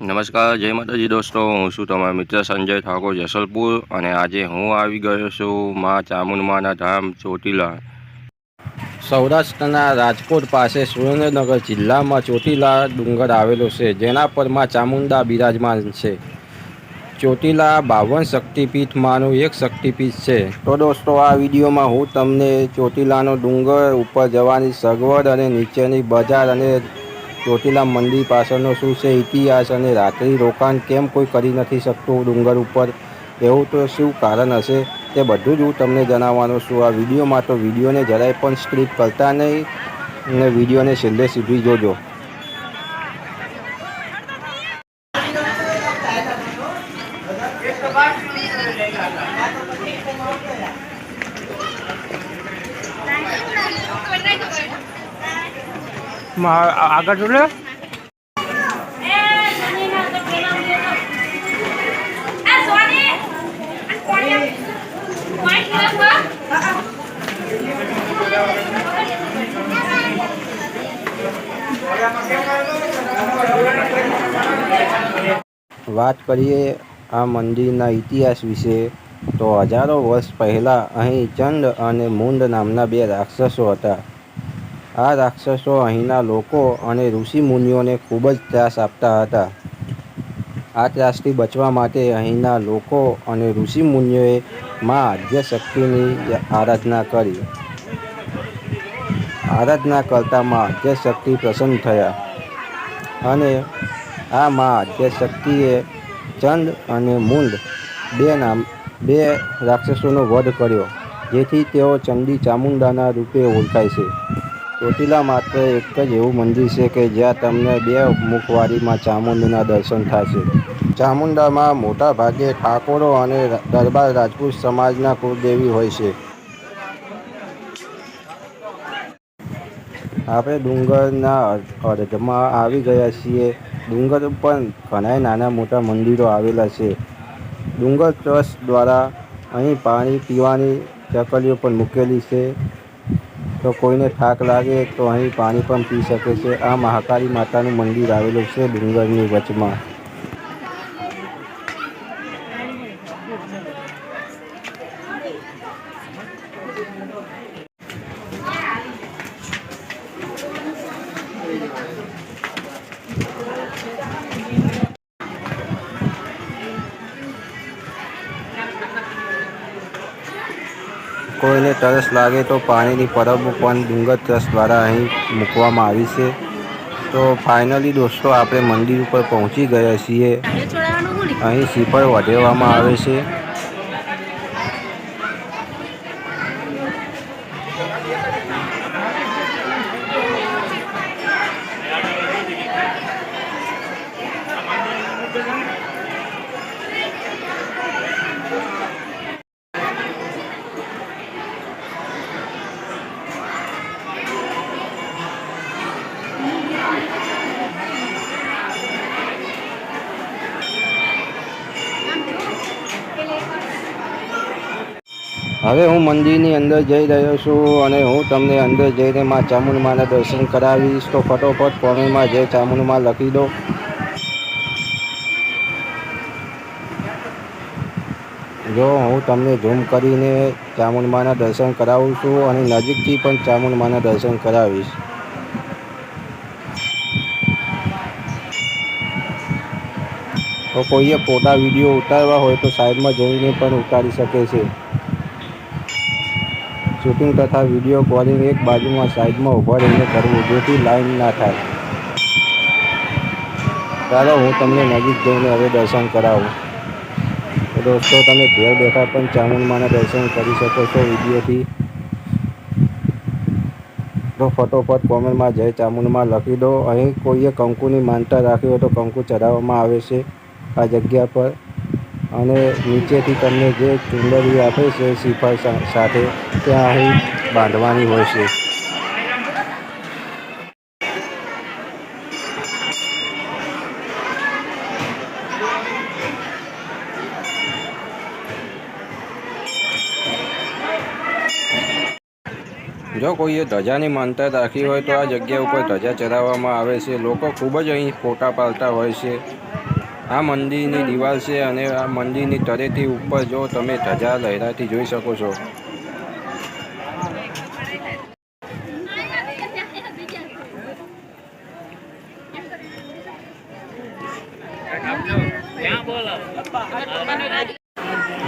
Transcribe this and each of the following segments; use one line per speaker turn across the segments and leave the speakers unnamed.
નમસ્કાર, જય માતાજી દોસ્તો. હું છું તમારો મિત્ર સંજય ઠાકોર જસલપુર અને આજે હું આવી ગયો છું મા ચામુંડમાના ધામ ચોટીલા. સૌરાષ્ટ્રના રાજકોટ પાસે સુરેન્દ્રનગર જિલ્લામાં ચોટીલા ડુંગર આવેલો છે, જેના પર મા ચામુંડા બિરાજમાન છે. ચોટીલા બાવન શક્તિપીઠમાંનું એક શક્તિપીઠ છે. તો દોસ્તો, આ વિડીયોમાં હું તમને ચોટીલાનો ડુંગર ઉપર જવાની સગવડ અને નીચેની બજાર અને ચોટીલા મંદિર પાછળનો શું છે ઇતિહાસ અને રાત્રિ રોકાણ કેમ કોઈ કરી નથી શકતું ડુંગર ઉપર? એવું તો શું કારણ હશે? તે બધું જ હું તમને જણાવવાનો છું. આ વિડીયોમાં તો વિડીયોને જરાય પણ સ્ક્રીપ કરતા નહીં અને વિડીયોને છેલ્લે સુધી જોજો.
આગળ જોડે
વાત કરીએ આ મંદિરના ઇતિહાસ વિશે. તો હજારો વર્ષ પહેલાં અહીં ચંડ અને મુંડ નામના બે રાક્ષસો હતા. આ રાક્ષસો અહીંના લોકો અને ઋષિમુનિઓને ખૂબ જ ત્રાસ આપતા હતા. આ ત્રાસથી બચવા માટે અહીંના લોકો અને ઋષિમુનિઓએ મા આદ્યશક્તિની આરાધના કરી. આરાધના કરતાં મા આદ્યશક્તિ પ્રસન્ન થયા અને આ મા આદ્યશક્તિએ ચંડ અને મુંડ બે નામ, બે રાક્ષસોનો વધ કર્યો, જેથી તેઓ ચંડી ચામુંડાના રૂપે ઓળખાય છે. ચોટીલા માત્ર એક જ એવું મંદિર છે કે જ્યાં તમને બે મુખવારીમાં ચામુંડના દર્શન થશે. ચામુંડામાં મોટા ભાગે ઠાકોરો અને દરબાર રાજપૂત સમાજના કુળદેવી હોય છે. આપણે ડુંગરના અર્ધમાં આવી ગયા છીએ. ડુંગર ઉપર ઘણા નાના મોટા મંદિરો આવેલા છે. ડુંગર ટ્રસ્ટ દ્વારા અહીં પાણી પીવાની ચકલીઓ પણ મૂકેલી છે. તો કોઈને થાક લાગે તો અહીં પાણી પણ પી શકે છે. આ મહાકાળી માતાનું મંદિર આવેલું છે ડુંગરની વચમાં. કોઈને તરસ લાગે તો પાણીની પરબ પણ ડુંગર ટ્રસ્ટ દ્વારા અહીં મૂકવામાં આવી છે. તો ફાઇનલી દોસ્તો આપણે મંદિર ઉપર પહોંચી ગયા છીએ. અહીં શ્રીફળ વધેવામાં આવે છે. હવે હું મંદિરની અંદર જઈ રહ્યો છું અને હું તમને અંદર જઈને માં ચામુંડમાના દર્શન કરાવીશ. તો ફટોફટ કોમેન્ટમાં જય ચામુંડમાં લખી દો. જો હું તમને ઝૂમ કરીને ચામુંડમાના દર્શન કરાવું છું અને નજીકથી પણ ચામુંડમાના દર્શન કરાવીશ. તો કોઈએ ફોટા વીડિયો ઉતારવા હોય તો સાઈડમાં જઈને પણ ઉતારી શકે છે. શૂટિંગ તથા વીડિયો કોલિંગ એક બાજુમાં સાઈડમાં ઊભા રહીને કરવું, જેથી લાઈન ના થાય. ચાલો હું તમને નજીક જઈને હવે દર્શન કરાવું. દોસ્તો, તમે ઘેર બેઠા પણ ચામુંડમાના દર્શન કરી શકો છો વિડીયોથી. તો ફટોફટ કોમેન્ટમાં જય ચામુંડમાં લખી દો. અહીં કોઈએ કંકુની માનતા રાખી હોય તો કંકુ ચઢાવવામાં આવે છે. આ જગ્યા પર અને નીચેથી તમને જે ચુંદડી આપે છે શ્રીફળ સાથે, ત્યાં અહીં બાંધવાની હોય છે. જો કોઈએ ધજાની માનતા રાખી હોય તો આ જગ્યા ઉપર ધજા ચડાવવામાં આવે છે. લોકો ખૂબ જ અહીં ફોટા પાડતા હોય છે. આ મંદિરની દિવાલ છે અને આ મંદિરની તરેથી ઉપર જો તમે ધજા લહેરાથી જોઈ શકો છો.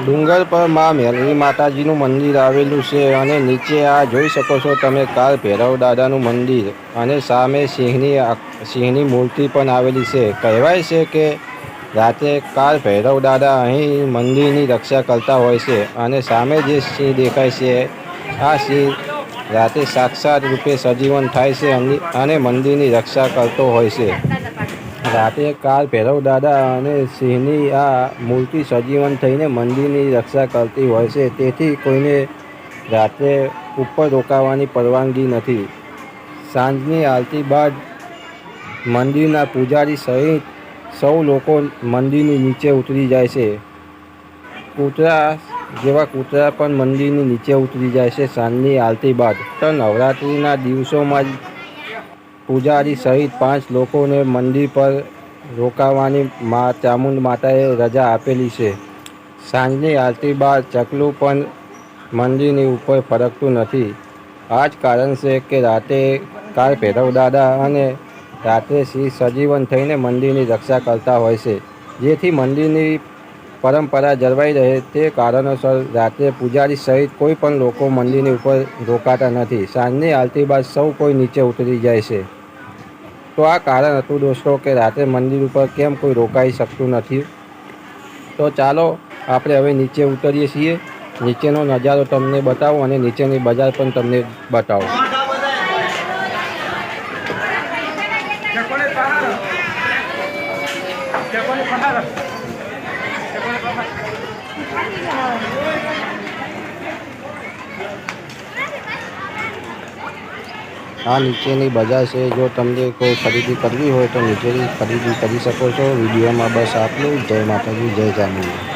ડુંગર પરમાં મેલરી માતાજીનું મંદિર આવેલું છે અને નીચે આ જોઈ શકો છો તમે કાલ ભૈરવ દાદાનું મંદિર અને સામે સિંહની સિંહની મૂર્તિ પણ આવેલી છે. કહેવાય છે કે રાતે કાલ ભૈરવ દાદા અહીં મંદિરની રક્ષા કરતા હોય છે અને સામે જે સિંહ દેખાય છે, આ સિંહ રાતે સાક્ષાત રૂપે સજીવન થાય છે અને- મંદિરની રક્ષા કરતો હોય છે. રાતે કાલ ભૈરવ દાદા અને સિંહની આ મૂર્તિ સજીવન થઈને મંદિરની રક્ષા કરતી હોય છે, તેથી કોઈને રાત્રે ઉપર રોકાવાની પરવાનગી નથી. સાંજની આરતી બાદ મંદિરના પૂજારી સહિત સૌ લોકો મંદિરની નીચે ઉતરી જાય છે. કૂતરા જેવા કૂતરા પણ મંદિરની નીચે ઉતરી જાય છે સાંજની આરતી બાદ. તો નવરાત્રિના દિવસોમાં જ પૂજારી સહિત પાંચ લોકોને મંદિર પર રોકાવાની મા ચામુંડ માતાએ રજા આપેલી છે. સાંજની આરતી બાદ ચકલું પણ મંદિરની ઉપર ફરકતું નથી. આ જ કારણ છે કે રાતે કાર ભૈરવ દાદા અને રાત્રે શ્રી સજીવન થઈને મંદિરની રક્ષા કરતા હોય છે. જેથી મંદિરની પરંપરા જળવાઈ રહે તે કારણોસર રાત્રે પૂજારી સહિત કોઈ પણ લોકો મંદિરની ઉપર રોકાતા નથી. સાંજની આરતી બાદ સૌ કોઈ નીચે ઉતરી જાય છે. તો આ કારણ હતું દોસ્તો કે રાત્રે મંદિર ઉપર કેમ કોઈ રોકાઈ શકતું નથી? તો ચાલો આપણે હવે નીચે ઉતરીએ છીએ. નીચેનો નજારો તમને બતાવો અને નીચેની બજાર પણ તમને બતાવો. આ નીચેની બજાર છે. જો તમને કોઈ ખરીદી કરવી હોય તો નીચેની ખરીદી કરી શકો છો. વિડીયોમાં બસ આટલું જય માતાજી, જય ચામુંડા